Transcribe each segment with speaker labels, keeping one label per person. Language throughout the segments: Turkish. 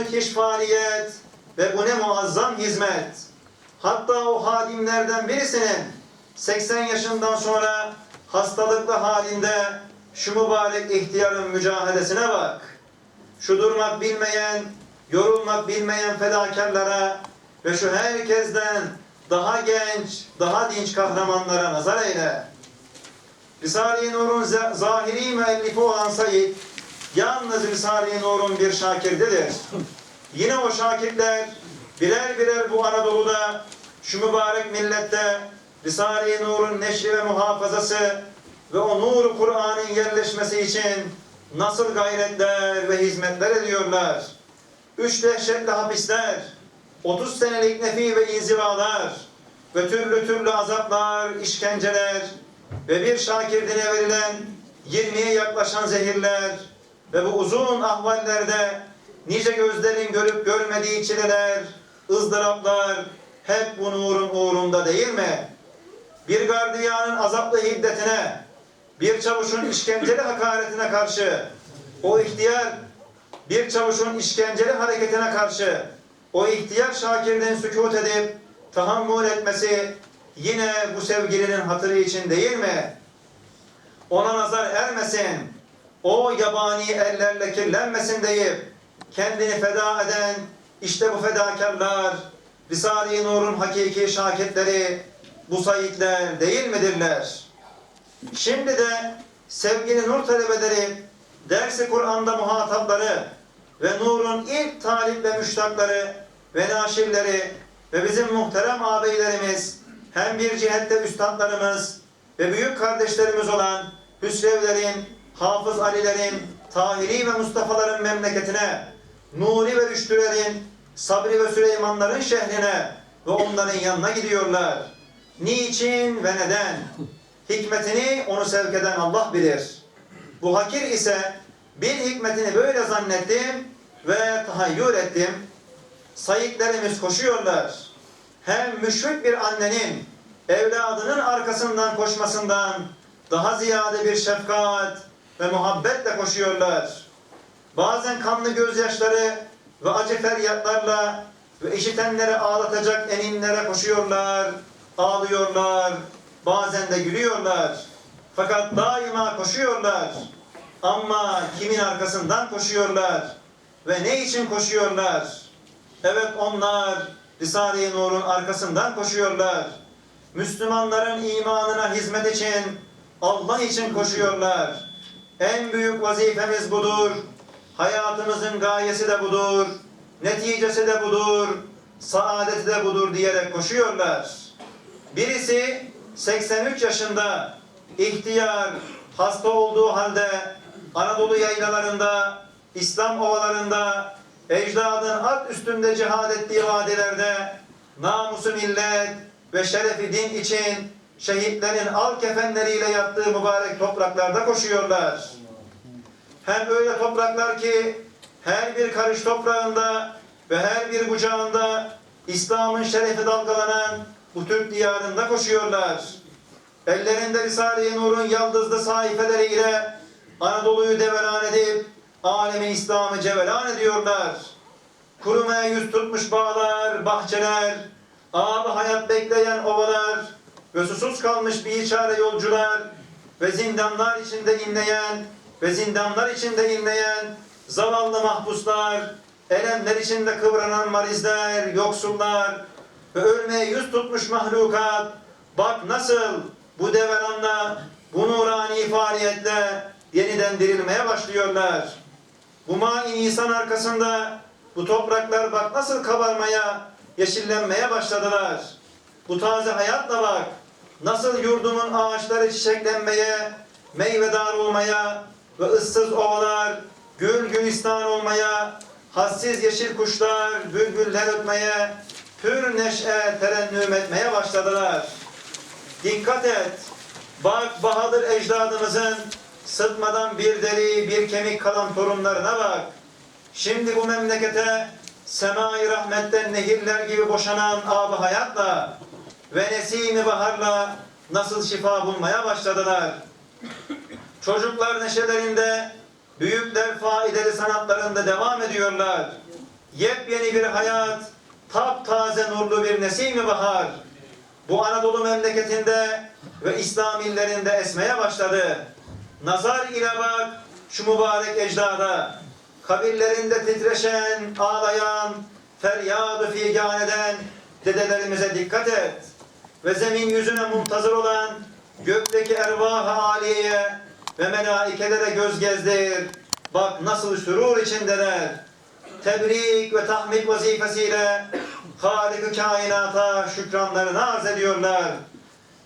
Speaker 1: müthiş faaliyet ve bu ne muazzam hizmet. Hatta o hadimlerden birisinin 80 yaşından sonra hastalıklı halinde şu mübarek ihtiyarın mücadelesine bak. Şu durmak bilmeyen, yorulmak bilmeyen fedakarlara ve şu herkesten daha genç, daha dinç kahramanlara nazar eyle. Risale-i Nur'un za- zahiri müellifi olan Said, yalnız Risale-i Nur'un bir şakirdidir. Yine o şakirtler birer birer bu Anadolu'da, şu mübarek millette Risale-i Nur'un neşri ve muhafazası ve o nur Kur'an'ın yerleşmesi için nasıl gayretler ve hizmetler ediyorlar. Üç dehşetli hapisler, 30 senelik nefi ve inzivalar ve türlü türlü azaplar, işkenceler ve bir şakirdine verilen 20'ye yaklaşan zehirler ve bu uzun ahvallerde nice gözlerin görüp görmediği çileler, ızdıraplar hep bu nurun uğrunda değil mi? Bir gardiyanın azaplı hiddetine, bir çavuşun işkenceli hakaretine karşı o ihtiyar bir çavuşun işkenceli hareketine karşı o ihtiyar şakirden sükut edip tahammül etmesi yine bu sevgilinin hatırı için değil mi? Ona nazar ermesin, o yabani ellerle kirlenmesin deyip kendini feda eden işte bu fedakarlar, Risale-i Nur'un hakiki şakirtleri, bu sayitler değil midirler? Şimdi de sevgili nur talebeleri, dersi Kur'an'da muhatapları ve nurun ilk talip ve müştakları ve naşirleri ve bizim muhterem ağabeylerimiz hem bir cihette üstadlarımız ve büyük kardeşlerimiz olan Hüsrevlerin, Hafız Alilerin, Tahiri ve Mustafa'ların memleketine, Nuri ve Rüştülerin, Sabri ve Süleymanların şehrine ve onların yanına gidiyorlar. Niçin ve neden? Hikmetini onu sevk eden Allah bilir. Bu hakir ise bir hikmetini böyle zannettim ve tahayyül ettim. Sayıklarımız koşuyorlar. Hem müşrik bir annenin evladının arkasından koşmasından daha ziyade bir şefkat ve muhabbetle koşuyorlar. Bazen kanlı gözyaşları ve acı feryatlarla ve işitenleri ağlatacak eninlere koşuyorlar, ağlıyorlar, bazen de gülüyorlar. Fakat daima koşuyorlar. Ama kimin arkasından koşuyorlar? Ve ne için koşuyorlar? Evet onlar Risale-i Nur'un arkasından koşuyorlar. Müslümanların imanına hizmet için, Allah için koşuyorlar. En büyük vazifemiz budur. Hayatımızın gayesi de budur. Neticesi de budur. Saadeti de budur diyerek koşuyorlar. Birisi 83 yaşında ihtiyar, hasta olduğu halde Anadolu yaylalarında, İslam ovalarında, ecdadın at üstünde cihad ettiği vadilerde namusu millet ve şerefi din için şehitlerin al kefenleriyle yattığı mübarek topraklarda koşuyorlar. Hem öyle topraklar ki her bir karış toprağında ve her bir bucağında İslam'ın şerefi dalgalanan bu Türk diyarında koşuyorlar. Ellerinde Risale-i Nur'un yaldızlı sayfeleriyle Anadolu'yu deveran edip alemi İslam'ı cevelan ediyorlar. Kurumaya yüz tutmuş bağlar, bahçeler, ağabey hayat bekleyen ovalar ve susuz kalmış bir çare yolcular ve zindanlar içinde inleyen ve zindanlar içinde inleyen zavallı mahpuslar, elemler içinde kıvranan marizler, yoksullar ve ölmeye yüz tutmuş mahlukat bak nasıl bu deveranla, bu nurani faaliyetle yeniden dirilmeye başlıyorlar. Bu main insan arkasında bu topraklar bak nasıl kabarmaya, yeşillenmeye başladılar. Bu taze hayatla bak nasıl yurdumun ağaçları çiçeklenmeye, meyvedar olmaya ve ıssız ovalar gül gülistan olmaya, hassiz yeşil kuşlar bülbüller ötmeye, pür neşe terennüm etmeye başladılar. Dikkat et. Bak Bahadır ecdadımızın sıtmadan bir deri bir kemik kalan torunlarına bak. Şimdi bu memlekete semai rahmetten nehirler gibi boşanan ab hayatla ve nesimi baharla nasıl şifa bulmaya başladılar. Çocuklar neşelerinde, büyükler faydalı sanatlarında devam ediyorlar. yepyeni bir hayat, taptaze nurlu bir nesim bahar. Bu Anadolu memleketinde ve İslam illerinde esmeye başladı. Nazar ile bak şu mübarek ecdada, kabirlerinde titreşen, ağlayan, feryadı figan eden dedelerimize dikkat et. Ve zemin yüzüne muntazır olan gökteki ervah-ı aliyeye ve melaikelere göz gezdir. Bak nasıl sürur içindeler. Tebrik ve tahmid vazifesiyle Halik-ı kainata şükranlarını arz ediyorlar.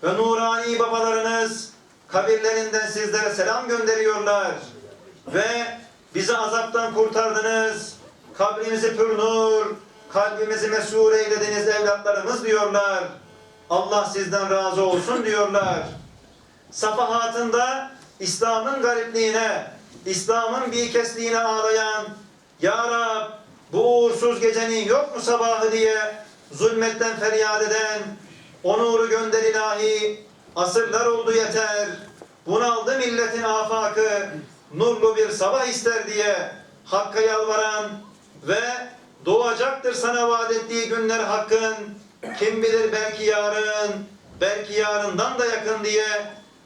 Speaker 1: Ve nurani babalarınız kabirlerinden sizlere selam gönderiyorlar. Ve bizi azaptan kurtardınız. Kabrimizi pür nur, kalbimizi mesur eylediniz evlatlarımız diyorlar. Allah sizden razı olsun diyorlar. Safahatında İslam'ın garipliğine, İslam'ın bikesliğine ağlayan Ya Rab bu uğursuz gecenin yok mu sabahı diye zulmetten feryat eden o nuru gönder ilahi asırlar oldu yeter bunaldı milletin afakı nurlu bir sabah ister diye Hakk'a yalvaran ve doğacaktır sana vaat ettiği günler hakkın kim bilir belki yarın belki yarından da yakın diye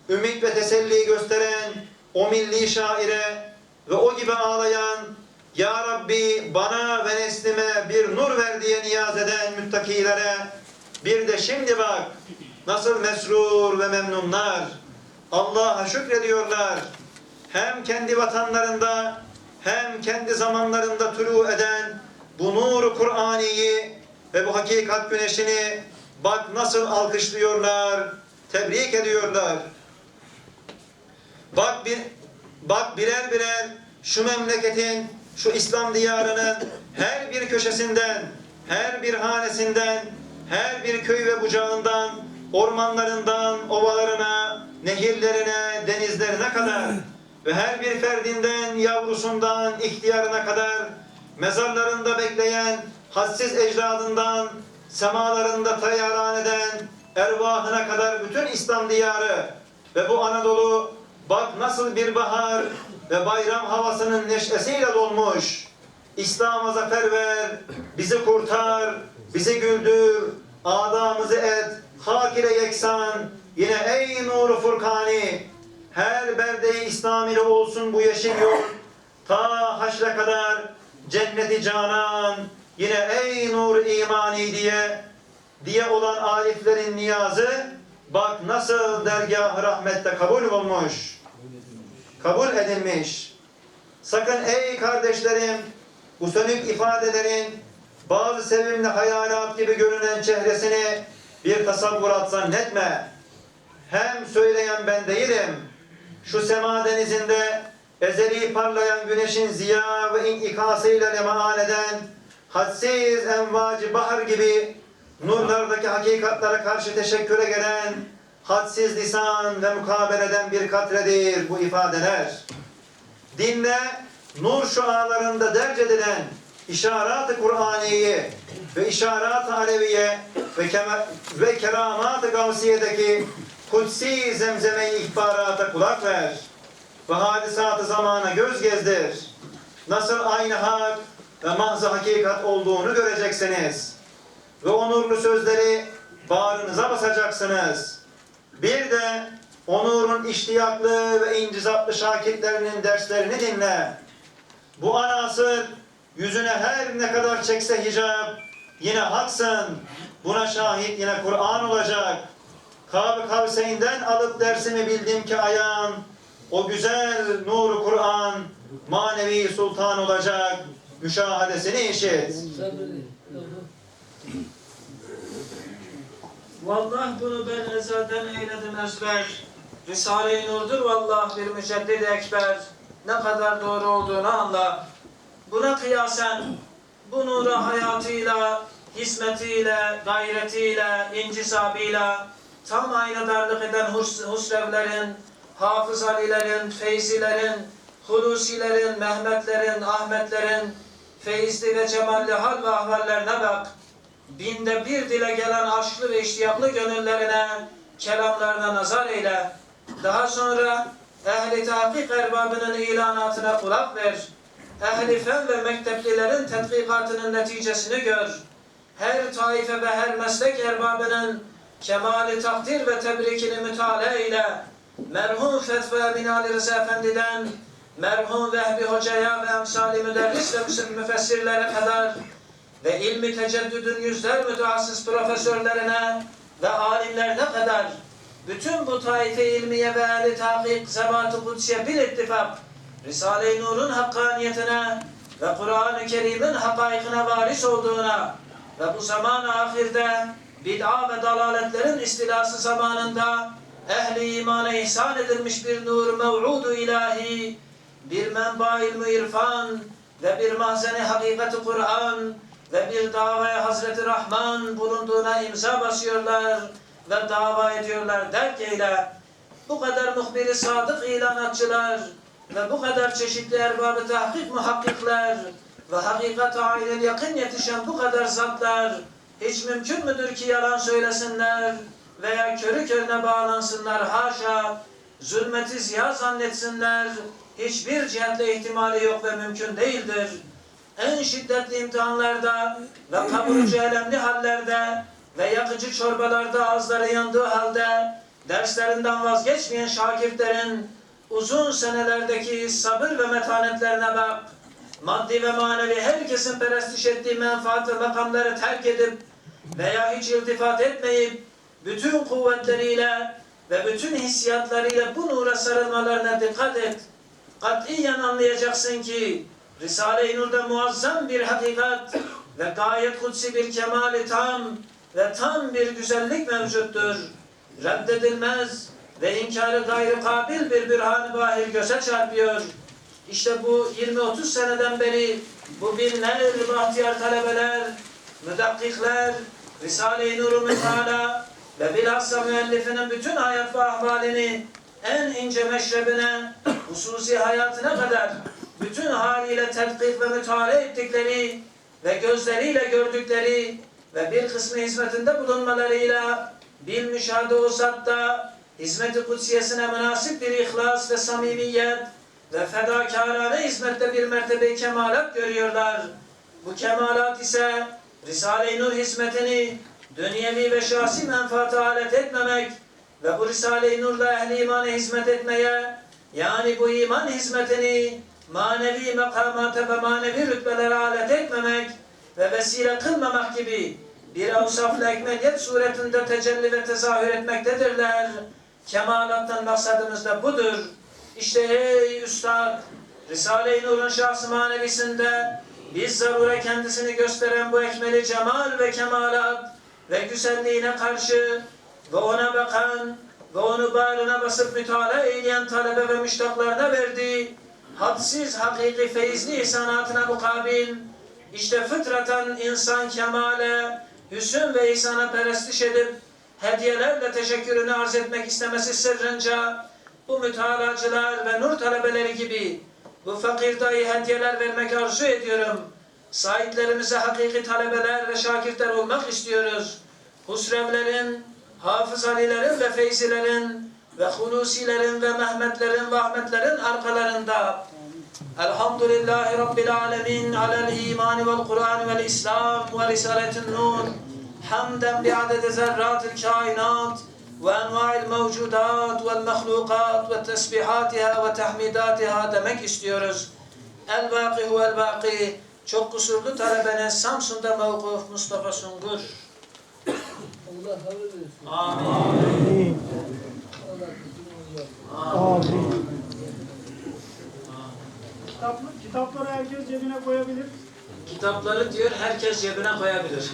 Speaker 1: ümit ve teselli gösteren o milli şaire ve o gibi ağlayan Ya Rabbi bana ve neslime bir nur ver diye niyaz eden müttakilere bir de şimdi bak nasıl mesrur ve memnunlar Allah'a şükrediyorlar. Hem kendi vatanlarında hem kendi zamanlarında tulu eden bu nuru Kur'ani'yi ve bu hakikat güneşini bak nasıl alkışlıyorlar, tebrik ediyorlar. Bak bir bak birer birer şu memleketin, şu İslam diyarının her bir köşesinden, her bir hanesinden, her bir köy ve bucağından, ormanlarından, ovalarına, nehirlerine, denizlerine kadar ve her bir ferdinden, yavrusundan, ihtiyarına kadar mezarlarında bekleyen hadsiz ecdadından, semalarında tayyaran eden ervahına kadar bütün İslam diyarı ve bu Anadolu bak nasıl bir bahar ve bayram havasının neşesiyle dolmuş. İslam'a zafer ver, bizi kurtar, bizi güldür, adamızı et, hak ile yeksan, yine ey nuru furkani, her berde İslam ile olsun bu yeşil yol, ta haşre kadar cenneti canan, yine ey nur imani diye diye olan ariflerin niyazı bak nasıl dergah rahmette kabul olmuş. Kabul edilmiş. Sakın ey kardeşlerim bu sönük ifadelerin bazı sevimli hayalat gibi görünen çehresini bir tasavvurat zannetme. Hem söyleyen ben değilim. Şu sema denizinde ezeli parlayan güneşin ziya ve inikasıyla lemaan eden hadsiz envacı bahar gibi nurlardaki hakikatlara karşı teşekküre gelen hadsiz lisan ve mukabeleden bir katredir bu ifadeler. Dinle nur şualarında derc edilen işaret-i Kur'aniye ve işaret-i Aleviye ve, ve keramat-ı Gavsiye'deki kutsi zemzeme ihbarata kulak ver ve hadisat-ı zamana göz gezdir. Nasıl aynı hak ve mahzı hakikat olduğunu göreceksiniz. Ve o nurlu sözleri bağrınıza basacaksınız. Bir de o nurun iştiyaklı ve incizatlı şakirtlerinin derslerini dinle. Bu ana asır yüzüne her ne kadar çekse hicap yine haksın. Buna şahit yine Kur'an olacak. Kab-ı Kavseyn'den alıp dersimi bildim ki ayağın o güzel nuru Kur'an manevi sultan olacak. Müşahadesini işit.
Speaker 2: Vallah bunu ben ezelden eyledim ezber. Risale-i Nur'dur vallah bir müceddid ekber. Ne kadar doğru olduğunu anla. Buna kıyasen bu nura hayatıyla, hizmetiyle, gayretiyle, incisabıyla tam aynadarlık eden hus husrevlerin, hafız alilerin, feyzilerin, hulusilerin, Mehmetlerin, Ahmetlerin, feyizli ve cemalli hal ve ahvallerine bak binde bir dile gelen aşklı ve iştiyaklı gönüllerine, kelamlarına nazar eyle. Daha sonra ehli tahkik erbabının ilanatına kulak ver. Ehli fen ve mekteplilerin tetkikat tahkikatının neticesini gör. Her taife ve her meslek erbabının kemali takdir ve tebrikini mütalaa ile merhum Fetva bin Ali Rıza Efendi'den merhum Vehbi Hoca'ya ve emsali müderris müfessirlere kadar ve ilmi teceddüdün yüzler mütehassıs profesörlerine ve alimlerine kadar bütün bu taife ilmiye ve ehli tahkik zebat-ı kudsiye bil ittifak Risale-i Nur'un hakkaniyetine ve Kur'an-ı Kerim'in hakaikine varis olduğuna ve bu zaman ahirde bid'a ve dalaletlerin istilası zamanında ehli imana ihsan edilmiş bir nur mev'udu ilahi, bir menba ilmi irfan ve bir mahzeni hakikati Kur'an ve bir davaya Hazreti Rahman bulunduğuna imza basıyorlar ve dava ediyorlar derk eyle. Bu kadar muhbiri sadık ilanatçılar ve bu kadar çeşitli erbabı tahkik muhakkikler ve hakikate aynel yakın yetişen bu kadar zatlar hiç mümkün müdür ki yalan söylesinler veya körü körüne bağlansınlar haşa zulmeti ziya zannetsinler hiçbir cihetle ihtimali yok ve mümkün değildir. En şiddetli imtihanlarda ve kaburucu elemli hallerde ve yakıcı çorbalarda ağızları yandığı halde derslerinden vazgeçmeyen şakirtlerin uzun senelerdeki sabır ve metanetlerine bak. Maddi ve manevi herkesin perestiş ettiği menfaat ve makamları terk edip veya hiç iltifat etmeyip bütün kuvvetleriyle ve bütün hissiyatlarıyla bu nura sarılmalarına dikkat et. Katiyen anlayacaksın ki Risale-i Nur'da muazzam bir hakikat ve gayet kutsi bir kemali tam ve tam bir güzellik mevcuttur. Reddedilmez ve inkarı gayri kabil bir bürhan-ı bahir göze çarpıyor. İşte bu 20-30 seneden beri bu binler bahtiyar talebeler, müdakkikler, Risale-i Nur'u mütala ve bilhassa müellifinin bütün hayat ve ahvalini en ince meşrebine, hususi hayatına kadar bütün haliyle tetkik ve mütala ettikleri ve gözleriyle gördükleri ve bir kısmı hizmetinde bulunmalarıyla bil müşahede olsak da hizmet-i kutsiyesine münasip bir ihlas ve samimiyet ve fedakarane hizmette bir mertebe kemalat görüyorlar. Bu kemalat ise Risale-i Nur hizmetini dünyevi ve şahsi menfaate alet etmemek ve bu Risale-i Nur'la ehli imana hizmet etmeye yani bu iman hizmetini manevi makamata ve manevi rütbelere alet etmemek ve vesile kılmamak gibi bir avsafla ekmeliyet suretinde tecelli ve tezahür etmektedirler. Kemalattan maksadımız da budur. İşte ey Üstad, Risale-i Nur'un şahsı manevisinde biz zarure kendisini gösteren bu ekmeli cemal ve kemalat ve güzelliğine karşı ve ona bakan ve onu bağrına basıp mütalaa eyleyen talebe ve müştaklarına verdiği hadsiz hakiki feyizli ihsanatına mukabil işte fıtraten insan kemale, hüsn ve ihsana perestiş edip hediyelerle teşekkürünü arz etmek istemesi sırrınca bu mütalacılar ve nur talebeleri gibi bu fakir dahi hediyeler vermek arzu ediyorum. Sahiplerimize hakiki talebeler ve şakirtler olmak istiyoruz. Husrevlerin, Hafız Alilerin ve Feyzilerin ve Hulusilerin ve Mehmetlerin ve Ahmetlerin arkalarında Elhamdülillahi Rabbil Alemin alel imani vel Kur'an vel İslam ve Risaletin Nur hamden bi'adede zerratil kainat mehlukat ve tesbihatiha ve tahmidatiha demek istiyoruz. El baki huvel baki çok kusurlu talebenin Samsun'da mevkuf Mustafa Sungur.
Speaker 3: Allah hayır versin.
Speaker 2: Amin.
Speaker 4: Amin.
Speaker 3: Allah
Speaker 2: Amin.
Speaker 4: Amin. Kitap, kitapları herkes cebine koyabilir.
Speaker 2: Kitapları diyor herkes cebine koyabilir.